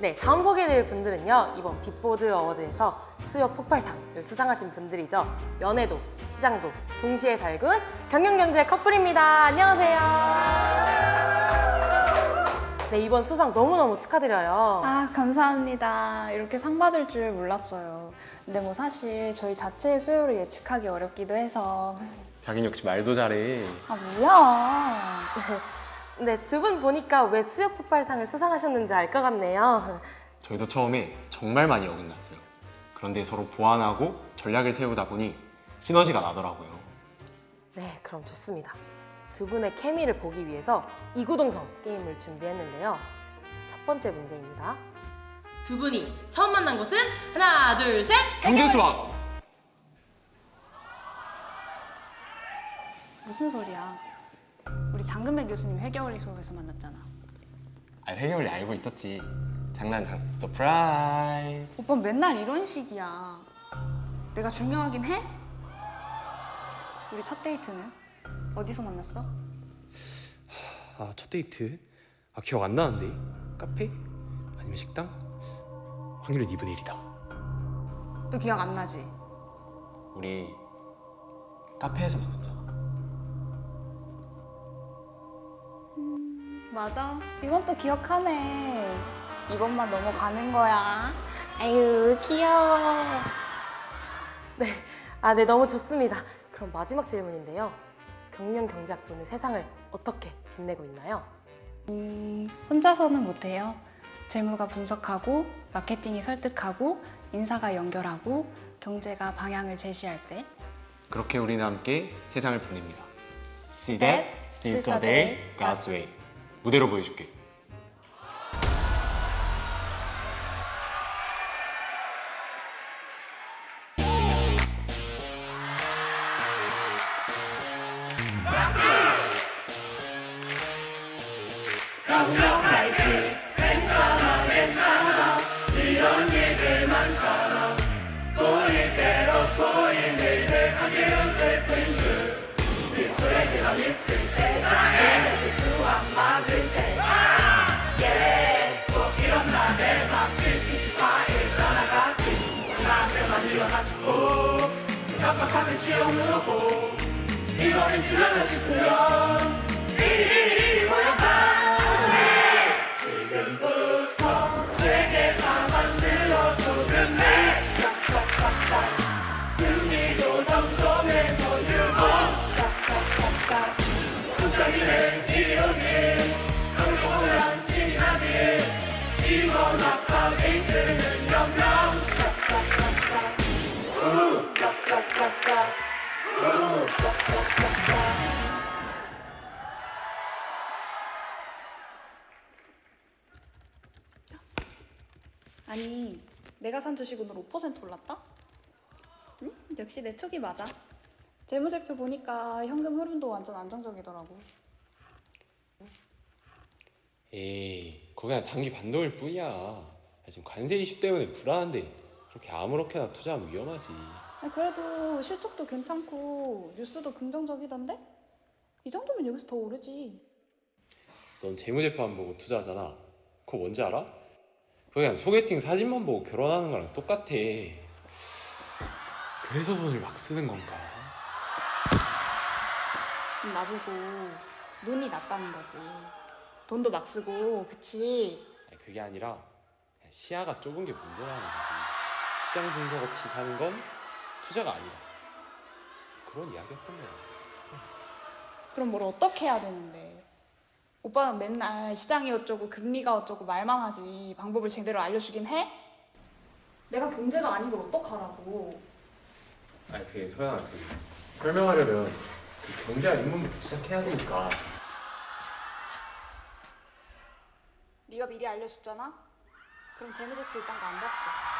네, 다음 소개해드릴 분들은요 이번 빅보드 어워드에서 수요 폭발상을 수상하신 분들이죠. 연애도 시장도 동시에 달군 경영경제 커플입니다. 안녕하세요 네 이번 수상 너무너무 축하드려요 아, 감사합니다. 이렇게 상 받을 줄 몰랐어요. 근데 뭐 사실 저희 자체의 수요를 예측하기 어렵기도 해서. 자긴 역시 말도 잘해. 아, 뭐야. 네, 두 분 보니까 왜 수요 폭발상을 수상하셨는지 알 것 같네요 저희도 처음에 정말 많이 어긋났어요. 그런데 서로 보완하고 전략을 세우다 보니 시너지가 나더라고요. 네, 그럼 좋습니다. 두 분의 케미를 보기 위해서 이구동성 게임을 준비했는데요. 첫 번째 문제입니다. 두 분이 처음 만난 곳은 하나, 둘, 셋. 경제수학! 무슨 소리야. 우리 장금배 교수님 회계원리 수업에서 만났잖아. 아, 회계원리 알고 있었지. 장난 장난. 서프라이즈! 오빠 맨날 이런 식이야. 내가 중요하긴 해? 우리 첫 데이트는? 어디서 만났어? 아, 첫 데이트? 아, 기억 안 나는데? 카페? 아니면 식당? 확률은 2분의 1이다. 또 기억 안 나지? 우리 카페에서 만났잖아. 맞아. 이건 또 기억하네. 이번만 넘어가는 거야. 아유, 귀여워. 아, 네, 너무 좋습니다. 그럼 마지막 질문인데요. 경영경제학부는 세상을 어떻게 빛내고 있나요? 혼자서는 못해요. 재무가 분석하고, 마케팅이 설득하고, 인사가 연결하고, 경제가 방향을 제시할 때. 그렇게 우리는 함께 세상을 빛냅니다. See that the day God's way. 무대로 보여줄게. 아니, 내가 산 주식 오늘 5% 올랐다? 응? 역시 내 촉이 맞아. 재무제표 보니까 현금 흐름도 완전 안정적이더라고. 에이, 그거 그냥 단기 반동일 뿐이야. 아, 지금 관세 이슈 때문에 불안한데 그렇게 아무렇게나 투자하면 위험하지. 아니, 그래도 실적도 괜찮고 뉴스도 긍정적이던데? 이 정도면 여기서 더 오르지. 넌 재무제표 안 보고 투자하잖아. 그거 뭔지 알아? 그냥 소개팅 사진만 보고 결혼하는 거랑 똑같아. 그래서 돈을 막 쓰는 건가? 지금 나보고 눈이 낮다는 거지. 돈도 막 쓰고, 그치? 아니, 그게 아니라 그냥 시야가 좁은 게 문제라는 거지. 시장 분석 없이 사는 건 투자가 아니다. 그런 이야기였던 거야. 그럼 뭘 어떻게 해야 되는데? 오빠는 맨날 시장이 어쩌고 금리가 어쩌고 말만 하지 방법을 제대로 알려주긴 해? 내가 경제가 아닌 걸 어떡하라고 아니 그게 소연아 그 설명하려면 그 경제학 입문부터 시작해야 되니까 네가 미리 알려줬잖아? 그럼 재무제표 일단 거안 봤어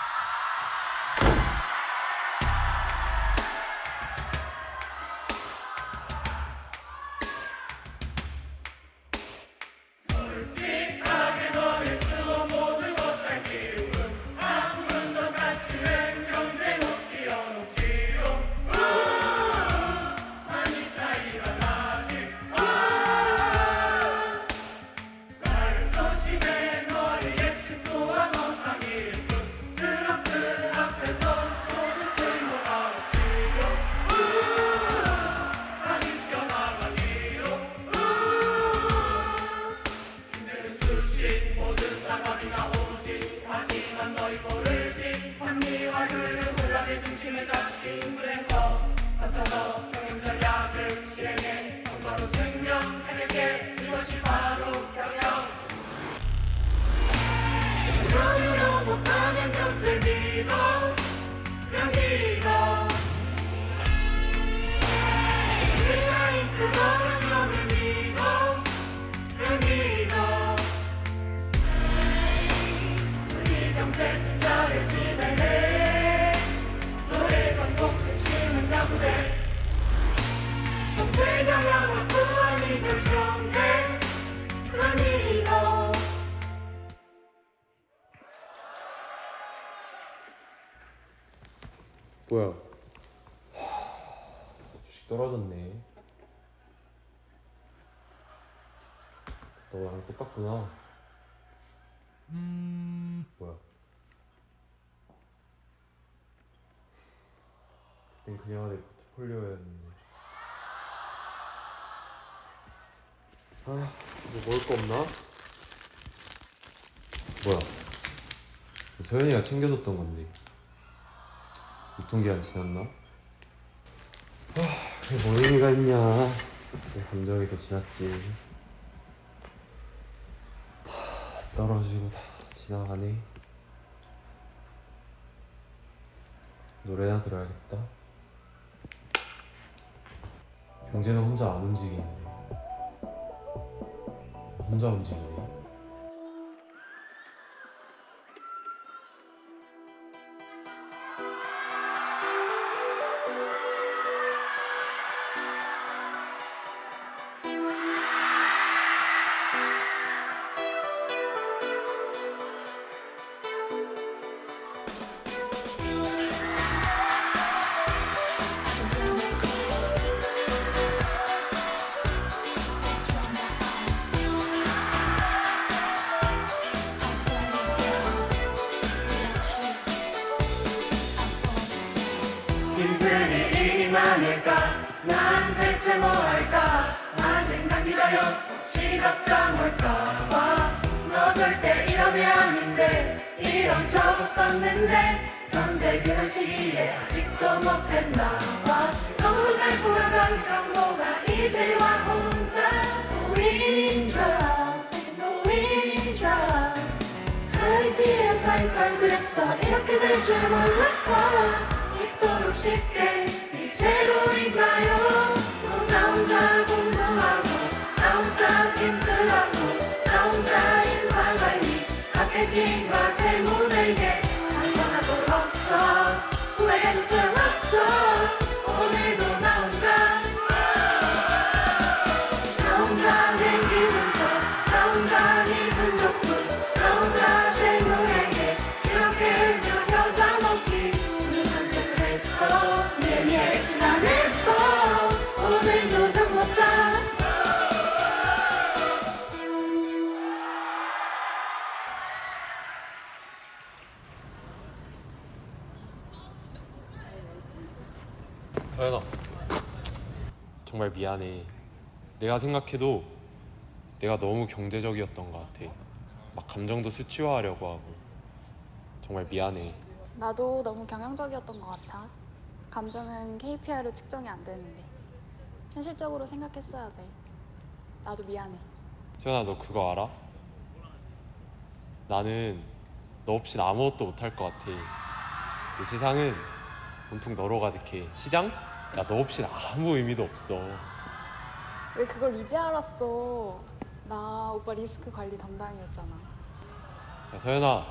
거리나 오지 하지만 너희 모르지 합리와 율 혼란의 중심을 잡지 그래서 합쳐서 경영 전략을 실행해 성과로 증명해낼게 이것이 바로 경영 뭐야? 주식 떨어졌네. 너 나랑 똑같구나. 뭐야? 그땐 그녀가 내 포트폴리오였는데. 아, 뭐 먹을 거 없나? 뭐야? 소연이가 챙겨줬던 건데. 유통기 한 지났나? 아, 그게 뭐 의미가 있냐. 내 감정이 더 지났지. 다 떨어지고 다 지나가네. 노래나 들어야겠다. 경제는 혼자 안 움직이는데. 혼자 움직이네. 많을까? 난 대체 뭐 할까? 아직 난 기다려 시각장 올까봐. 너 절대 이런 애 아닌데 이런 적 없었는데 현재 그 사실에 아직도 못했나 봐. 너무 달콤한 감성소가 이제와 혼자 노인드라 노인드라 트리피의 파이컬 그랬어. 이렇게 될 줄 몰랐어. 이토록 쉽게 이제로 서연아 정말 미안해 내가 생각해도 내가 너무 경제적이었던 것 같아 막 감정도 수치화하려고 하고 정말 미안해 나도 너무 경향적이었던 것 같아. 감정은 KPI로 측정이 안 되는데. 현실적으로 생각했어야 돼. 나도 미안해. 서연아 너 그거 알아? 나는 너 없인 아무것도 못할 것 같아 이 세상은 온통 너로 가득해 시장? 야 너 없인 아무 의미도 없어 왜 그걸 이제 알았어? 나 오빠 리스크 관리 담당이었잖아. 야 서연아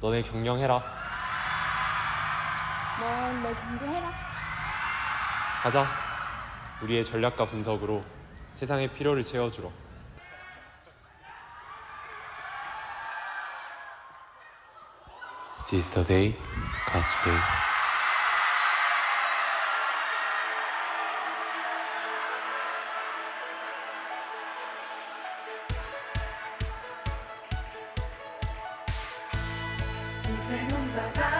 너네 경영해라 넌 내 경제해라. 가자. 우리의 전략과 분석으로 세상의 필요를 채워주러. 이제 혼자 가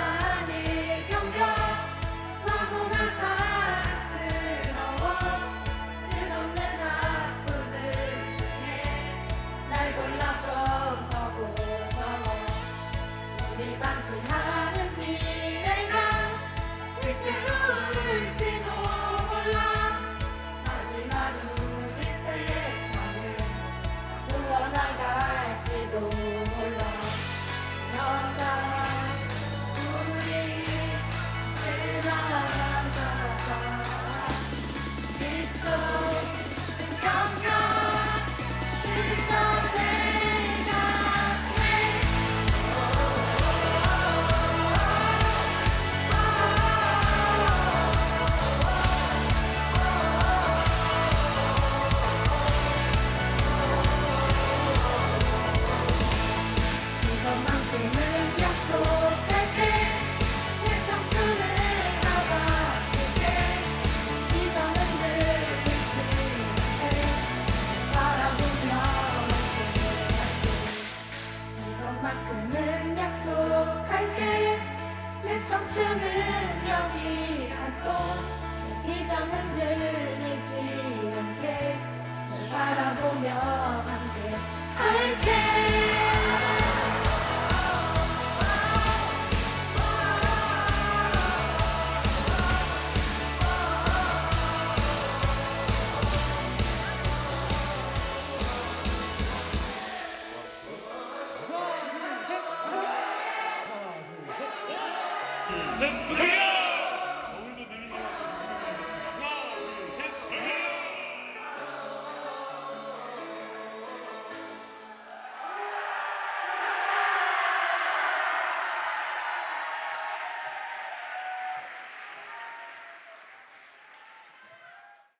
Kıbrıs!